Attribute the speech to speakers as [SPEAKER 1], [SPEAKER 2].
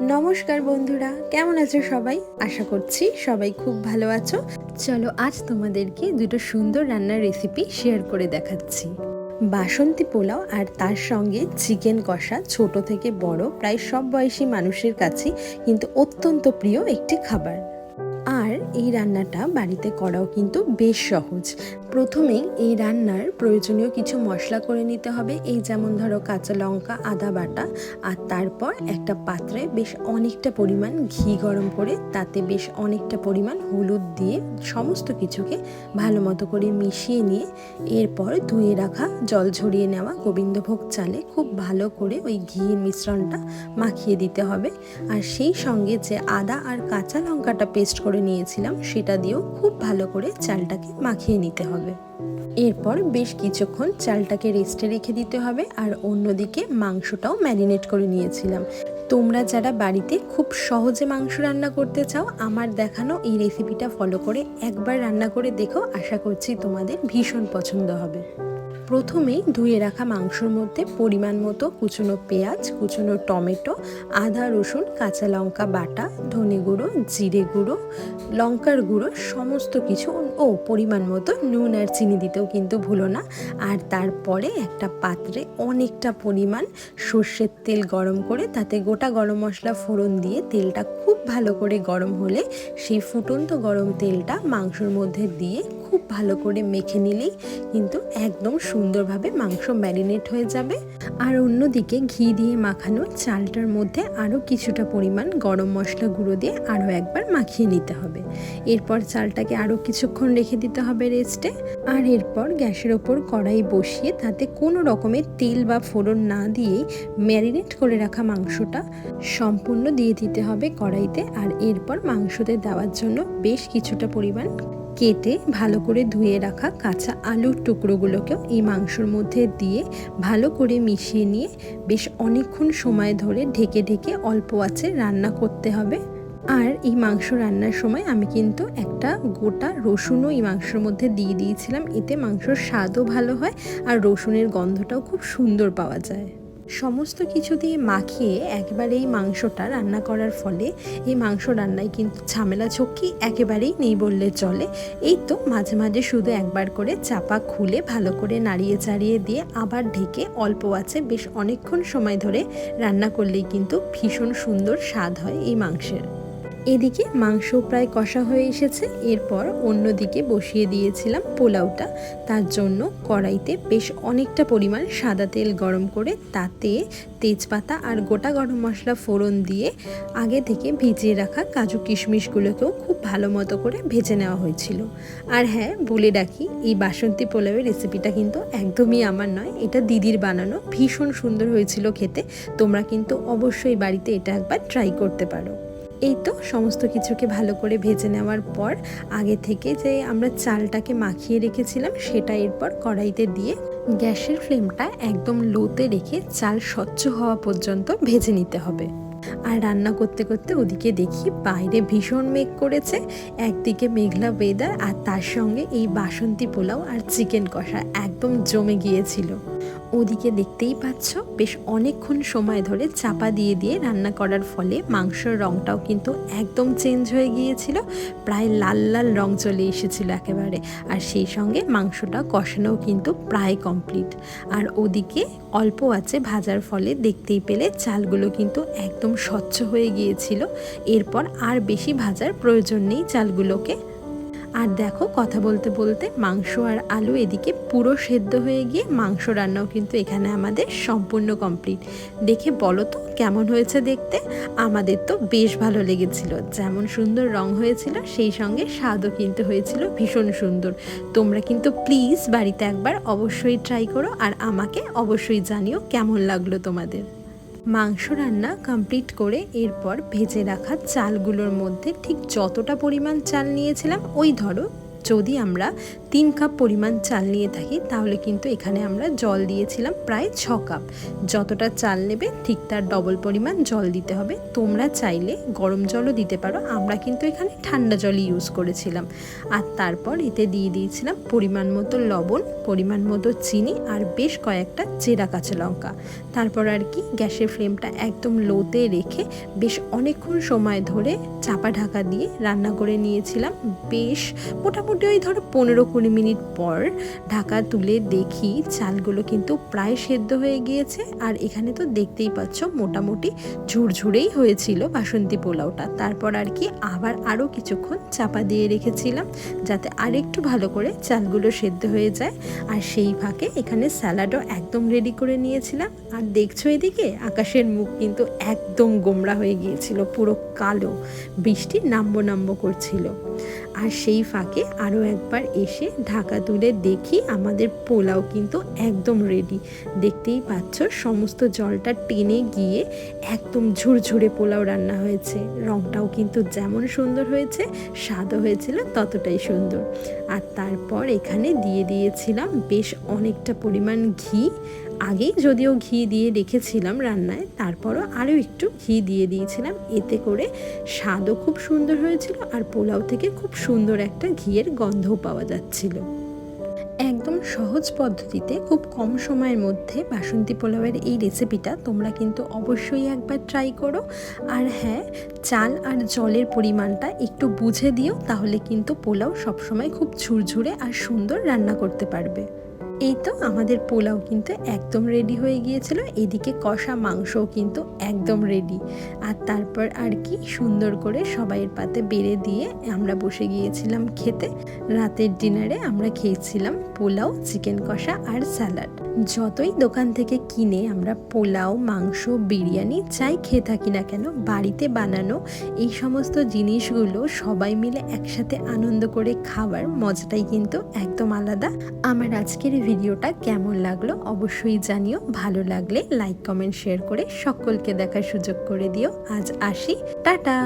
[SPEAKER 1] নমস্কার বন্ধুরা, কেমন আছো সবাই? আশা করছি সবাই খুব ভালো আছো। চলো আজ তোমাদেরকে দুটো সুন্দর রান্নার রেসিপি শেয়ার করে দেখাচ্ছি। বাসন্তী পোলাও আর তার সঙ্গে চিকেন কষা ছোট থেকে বড়, প্রায় সব বয়সী মানুষের কাছে কিন্তু অত্যন্ত প্রিয় একটি খাবার। আর এই রান্নাটা বাড়িতে করাও কিন্তু বেশ সহজ। প্রথমেই এই রান্নার প্রয়োজনীয় কিছু মশলা করে নিতে হবে। এই যেমন ধরো কাঁচা লঙ্কা, আদা বাটা আর তারপর একটা পাত্রে বেশ অনেকটা পরিমাণ ঘি গরম করে তাতে বেশ অনেকটা পরিমাণ হলুদ দিয়ে সমস্ত কিছুকে ভালো মতো করে মিশিয়ে নিয়ে এরপর ধুয়ে রাখা, জল ঝরিয়ে নেওয়া গোবিন্দভোগ চালে খুব ভালো করে ওই ঘিয়ের মিশ্রণটা মাখিয়ে দিতে হবে। আর সেই সঙ্গে যে আদা আর কাঁচা লঙ্কাটা পেস্ট করে নিয়েছিলাম সেটা দিয়েও খুব ভালো করে চালটাকে মাখিয়ে নিতে হবে। এরপর বেশ কিছুক্ষণ চালটাকে রেস্টে রেখে দিতে হবে আর অন্যদিকে মাংসটাও ম্যারিনেট করে নিয়েছিলাম। তোমরা যারা বাড়িতে খুব সহজে মাংস রান্না করতে চাও, আমার দেখানো এই রেসিপিটা ফলো করে একবার রান্না করে দেখো। আশা করছি তোমাদের ভীষণ পছন্দ হবে। প্রথমেই ধুয়ে রাখা মাংসর মধ্যে পরিমাণ মতো কুচনো পেঁয়াজ, কুচনো টমেটো, আদা, রসুন, কাঁচা লঙ্কা বাটা, ধনে গুঁড়ো, জিরে গুঁড়ো, লঙ্কার গুঁড়ো, সমস্ত কিছু ও পরিমাণ মতো নুন আর চিনি দিতেও কিন্তু ভুলো না। আর তারপরে একটা পাত্রে অনেকটা পরিমাণ সর্ষের তেল গরম করে, তাতে গোটা গরম মশলা ফোড়ন দিয়ে তেলটা খুব ভালো করে গরম হলে সেই ফুটন্ত গরম তেলটা মাংসর মধ্যে দিয়ে খুব ভালো করে মেখে নিলেই কিন্তু একদম সুন্দরভাবে মাংস ম্যারিনেট হয়ে যাবে। আর অন্যদিকে ঘি দিয়ে মাখানো চালটার মধ্যে আরও কিছুটা পরিমাণ গরম মশলা গুঁড়ো দিয়ে আরও একবার মাখিয়ে নিতে হবে। এরপর চালটাকে আরও কিছুক্ষণ রেখে দিতে হবে রেস্টে। আর এরপর গ্যাসের ওপর কড়াই বসিয়ে তাতে কোনো রকমের তেল বা ফোড়ন না দিয়েই ম্যারিনেট করে রাখা মাংসটা সম্পূর্ণ দিয়ে দিতে হবে কড়াইতে। আর এরপর মাংসতে দেওয়ার জন্য বেশ কিছুটা পরিমাণ কেটে ভালো করে ধুয়ে রাখা কাঁচা আলুর টুকরোগুলোকেও এই মাংসর মধ্যে দিয়ে ভালো করে মিশিয়ে নিয়ে বেশ অনেকক্ষণ সময় ধরে ঢেকে ঢেকে অল্প আছে রান্না করতে হবে। আর এই মাংস রান্নার সময় আমি কিন্তু একটা গোটা রসুনও এই মাংসের মধ্যে দিয়ে দিয়েছিলাম। এতে মাংসর স্বাদও ভালো হয় আর রসুনের গন্ধটাও খুব সুন্দর পাওয়া যায়। সমস্ত কিছু দিয়ে মাখিয়ে একবারে এই মাংসটা রান্না করার ফলে এই মাংস রান্নায় কিন্তু ঝামেলা ঝক্কি একেবারেই নেই বললে চলে। এই তো মাঝে মাঝে শুধু একবার করে চাপা খুলে ভালো করে নাড়িয়ে চাড়িয়ে দিয়ে আবার ঢেকে অল্প আছে বেশ অনেকক্ষণ সময় ধরে রান্না করলেই কিন্তু ভীষণ সুন্দর স্বাদ হয় এই মাংসের। এদিকে মাংস প্রায় কষা হয়ে এসেছে। এরপর অন্যদিকে বসিয়ে দিয়েছিলাম পোলাওটা। তার জন্য কড়াইতে বেশ অনেকটা পরিমাণ সাদা তেল গরম করে তাতে তেজপাতা আর গোটা গরম মশলা ফোড়ন দিয়ে আগে থেকে ভিজিয়ে রাখা কাজু কিশমিশগুলোকেও খুব ভালো মতো করে ভেজে নেওয়া হয়েছিল। আর হ্যাঁ বলে রাখি, এই বাসন্তী পোলাওয়ের রেসিপিটা কিন্তু একদমই আমার নয়। এটা দিদির বানানো, ভীষণ সুন্দর হয়েছিল খেতে। তোমরা কিন্তু অবশ্যই বাড়িতে এটা একবার ট্রাই করতে পারো। এই তো সমস্ত কিছুকে ভালো করে ভেজে নেওয়ার পর আগে থেকে যে আমরা চালটাকে মাখিয়ে রেখেছিলাম সেটা এরপর কড়াইতে দিয়ে গ্যাসের ফ্লেমটা একদম লোতে রেখে চাল স্বচ্ছ হওয়া পর্যন্ত ভেজে নিতে হবে। আর রান্না করতে করতে ওদিকে দেখি বাইরে ভীষণ মেঘ করেছে, একদিকে মেঘলা ওয়েদার আর তার সঙ্গে এই বাসন্তী পোলাও আর চিকেন কষা একদম জমে গিয়েছিল। ওদিকে দেখতেই পাচ্ছ, বেশ অনেকক্ষণ সময় ধরে চাপা দিয়ে দিয়ে রান্না করার ফলে মাংসের রঙটাও কিন্তু একদম চেঞ্জ হয়ে গিয়েছিল, প্রায় লাল লাল রং চলে এসেছিল একেবারে। আর সেই সঙ্গে মাংসটা কষানোও কিন্তু প্রায় কমপ্লিট আর ওদিকে অল্প আছে ভাজার ফলে দেখতেই পেলে চালগুলো কিন্তু একদম স্বচ্ছ হয়ে গিয়েছিল। এরপর আর বেশি ভাজার প্রয়োজন নেই চালগুলোকে। আর দেখো, কথা বলতে বলতে মাংস আর আলু এদিকে পুরো সেদ্ধ হয়ে গিয়ে মাংস রান্নাও কিন্তু এখানে আমাদের সম্পূর্ণ কমপ্লিট দেখে বলো তো, কেমন হয়েছে দেখতে? আমাদের তো বেশ ভালো লেগেছিল। যেমন সুন্দর রং হয়েছিল, সেই সঙ্গে স্বাদও কিন্তু হয়েছিল ভীষণ সুন্দর। তোমরা কিন্তু প্লিজ বাড়িতে একবার অবশ্যই ট্রাই করো আর আমাকে অবশ্যই জানিও কেমন লাগল তোমাদের। মাংস রান্না কমপ্লিট করে এরপর ভেজে রাখা চালগুলোর মধ্যে ঠিক যতটা পরিমাণ চাল নিয়েছিলাম, ওই ধরো যদি আমরা তিন কাপ পরিমাণ চাল নিয়ে থাকি, তাহলে কিন্তু এখানে আমরা জল দিয়েছিলাম প্রায় ছ কাপ। যতটা চাল নেবে ঠিক তার ডবল পরিমাণ জল দিতে হবে। তোমরা চাইলে গরম জলও দিতে পারো, আমরা কিন্তু এখানে ঠান্ডা জলই ইউজ করেছিলাম। আর তারপর এতে দিয়ে দিয়েছিলাম পরিমাণ মতো লবণ, পরিমাণ মতো চিনি আর বেশ কয়েকটা চেরা কাঁচা লঙ্কা। তারপর আর কি গ্যাসের ফ্লেমটা একদম লোতে রেখে বেশ অনেকক্ষণ সময় ধরে চাপা ঢাকা দিয়ে রান্না করে নিয়েছিলাম। বেশ মোটামুটি ওই ধরো পনেরো কুড়ি মিনিট পর ঢাকা তুলে দেখি চালগুলো কিন্তু প্রায় সেদ্ধ হয়ে গিয়েছে। আর এখানে তো দেখতেই পাচ্ছ মোটামুটি ঝুরঝুরেই হয়েছিল বাসন্তী পোলাওটা। তারপর আর কি আবার আরও কিছুক্ষণ চাপা দিয়ে রেখেছিলাম যাতে আরেকটু ভালো করে চালগুলো সেদ্ধ হয়ে যায়। আর সেই ফাঁকে এখানে স্যালাডও একদম রেডি করে নিয়েছিলাম। আর দেখছ এদিকে আকাশের মুখ কিন্তু একদম গোমরা হয়ে গিয়েছিল, পুরো কালো, বৃষ্টি নাম্বো নাম্বো করছিল। আর সেই ফাঁকে আরও একবার এসে ঢাকা তুলে দেখি আমাদের পোলাও কিন্তু একদম রেডি দেখতেই পাচ্ছ, সমস্ত জলটা টেনে গিয়ে একদম ঝুরঝুরে পোলাও রান্না হয়েছে। রংটাও কিন্তু যেমন সুন্দর হয়েছে, স্বাদও হয়েছিল ততটাই সুন্দর। আর তারপর এখানে দিয়ে দিয়েছিলাম বেশ অনেকটা পরিমাণ ঘি আগেই যদিও ঘি দিয়ে রেখেছিলাম রান্নায়, তারপরও আরও একটু ঘি দিয়ে দিয়েছিলাম। এতে করে স্বাদও খুব সুন্দর হয়েছিল আর পোলাও থেকে খুব সুন্দর একটা ঘিয়ের গন্ধও পাওয়া যাচ্ছিল। একদম সহজ পদ্ধতিতে খুব কম সময়ের মধ্যে বাসন্তী পোলাওয়ের এই রেসিপিটা তোমরা কিন্তু অবশ্যই একবার ট্রাই করো। আর হ্যাঁ চাল আর জলের পরিমাণটা একটু বুঝে দিও, তাহলে কিন্তু পোলাও সবসময় খুব ঝুরঝুরে আর সুন্দর রান্না করতে পারবে। এই তো আমাদের পোলাও কিন্তু একদম রেডি হয়ে গিয়েছিল, এদিকে কষা মাংসও কিন্তু একদম রেডি আর তারপর আর কি সুন্দর করে সবাইয়ের পাতে বেড়ে দিয়ে আমরা বসে গিয়েছিলাম খেতে। রাতের ডিনারে আমরা খেয়েছিলাম পোলাও চিকেন কষা আর স্যালাড যতই দোকান থেকে কিনে আমরা পোলাও, মাংস, বিরিয়ানি চাই খেয়ে থাকি না কেন, বাড়িতে বানানো এই সমস্ত জিনিসগুলো সবাই মিলে একসাথে আনন্দ করে খাবার মজাটাই কিন্তু একদম আলাদা। আমার আজকের ভিডিওটা কেমন লাগল অবশ্যই জানিও। ভালো লাগলে লাইক কমেন্ট শেয়ার করে সকলকে দেখার সুযোগ করে দিও। আজ আসি। টাটা!